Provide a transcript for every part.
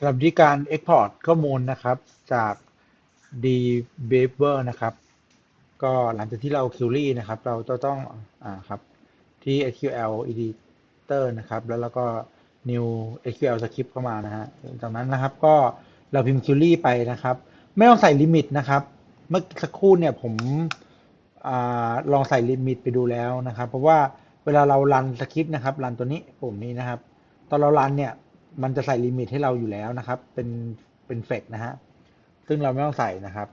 สำหรับวิธีการ Export ข้อมูลนะครับจาก d b a v e r นะครับ ก็หลังจากที่เรา query นะครับ เราจะต้องอ่าครับที่ SQL editor นะครับ แล้วเราก็ new SQL script เข้ามานะฮะจากนั้นนะครับก็เราพิมพ์ query ไปนะครับ ไม่ต้องใส่ลิมิตนะครับ เมื่อสักครู่เนี่ยผมอาลองใส่ลิมิตไปดูแล้วนะครับ เพราะว่าเวลาเรารันสคริปต์นะครับรันตัวนี้ปุ่มนี้นะครับ ตอนเรารันเนี่ย มันจะใส่ลิมิตให้เราอยู่แล้วนะครับ เป็นเป็นเฟกนะฮะ ซึ่งเราไม่ต้องใส่นะครับ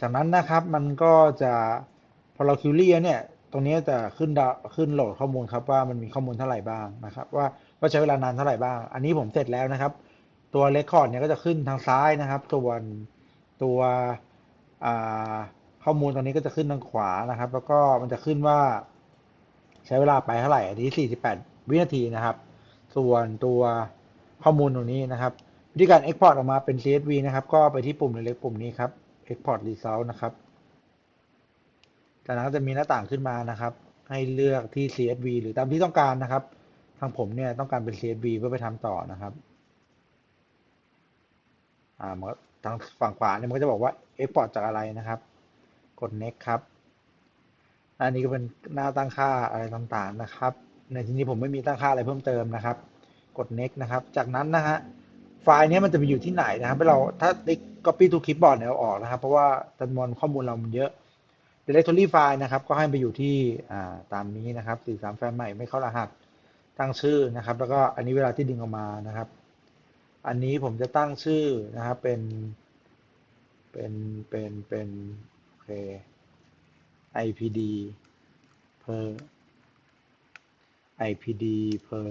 จากนั้นนะครับมันก็จะพอเราคิวรี่เนี่ยตรงนี้จะขึ้นดาขึ้นโหลดข้อมูลครับว่ามันมีข้อมูลเท่าไหร่บ้างนะครับ ว่าว่าใช้เวลานานเท่าไหร่บ้าง อันนี้ผมเสร็จแล้วนะครับ ตัวเรคคอร์ดเนี่ยก็จะขึ้นทางซ้ายนะครับ ส่วนตัวข้อมูลตรงนี้ก็จะขึ้นทางขวานะครับ แล้วก็มันจะขึ้นว่าใช้เวลาไปเท่าไหร่อันนี้48 วินาทีนะครับ ส่วนตัว ข้อมูลตรงนี้นะครับ วิธีการ Export ออกมาเป็น CSV นะครับ ก็ไปที่ปุ่มเล็กๆปุ่มนี้ครับ Export Result นะครับ จากนั้นก็จะมีหน้าต่างขึ้นมานะครับ ให้เลือกที่ CSV หรือตามที่ต้องการนะครับ ทางผมเนี่ยต้องการเป็น CSV เพื่อไปทำต่อนะครับอ่าทางฝั่งขวาเนี่ยมันก็จะบอกว่า Export จากอะไรนะครับ กด Next ครับ อันนี้ก็เป็นหน้าตั้งค่าอะไรต่างๆนะครับ ในที่นี้ผมไม่มีตั้งค่าอะไรเพิ่มเติมนะครับ กด next นะครับ จากนั้นนะฮะไฟล์นี้มันจะไปอยู่ที่ไหนนะครับให้เราถ้าติ๊ก copy to clipboard เนี่ยเอาออกนะครับ เพราะว่าจำนวนข้อมูลเรามันเยอะ directory file นะครับ ก็ให้ไปอยู่ที่ตามนี้นะครับ43แฟ้มใหม่ไม่เข้ารหัสตั้งชื่อนะครับ แล้วก็อันนี้เวลาที่ดึงออกมานะครับ อันนี้ผมจะตั้งชื่อนะครับเป็นเป็นเป็นเป็นโอเค IPD per IPD per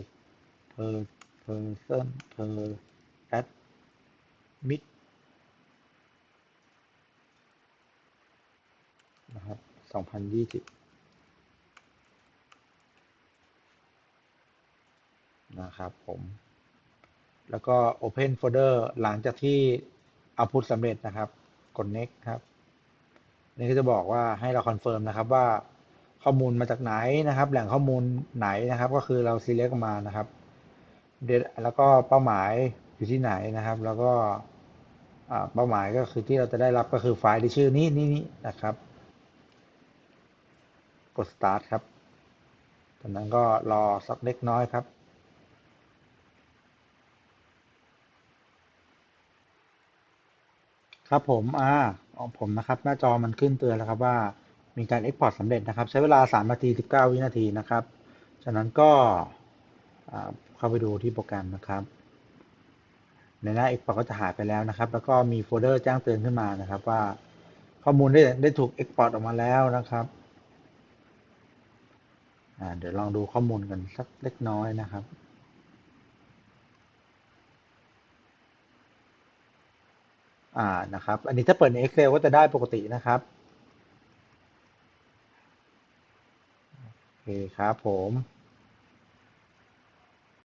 per person per admit นะครับ2020 นะครับผม แล้วก็ Open Folder หลังจากที่ Output สำเร็จนะครับ กด Next ครับ นี่ก็จะบอกว่าให้เราคอนเฟิร์มนะครับว่าข้อมูลมาจากไหนนะครับ แหล่งข้อมูลไหนนะครับ ก็คือเรา select มานะครับ เดแล้วก็เป้าหมายอยู่ที่ไหนนะครับ แล้วก็เป้าหมายก็คือที่เราจะได้รับก็คือไฟล์ที่ชื่อนี้นี่นี่นะครับ กด start ครับจากนั้นก็รอสักเล็กน้อยครับครับผม อ่าของผมนะครับ หน้าจอมันขึ้นเตือนแล้วครับว่ามีการ Export สำเร็จนะครับ ใช้เวลา 3 นาที 19 วินาทีนะครับจากนั้นก็ เข้าไปดูที่โปรแกรมนะครับ ในหน้า Export ก็จะหายไปแล้วนะครับ แล้วก็มีโฟลเดอร์แจ้งเตือนขึ้นมานะครับ ว่าข้อมูลได้ได้ถูก Export ออกมาแล้วนะครับเดี๋ยวลองดูข้อมูลกันสักเล็กน้อยนะครับอ่านะครับ อันนี้ถ้าเปิดใน Excel ก็จะได้ปกตินะครับโอเคครับผม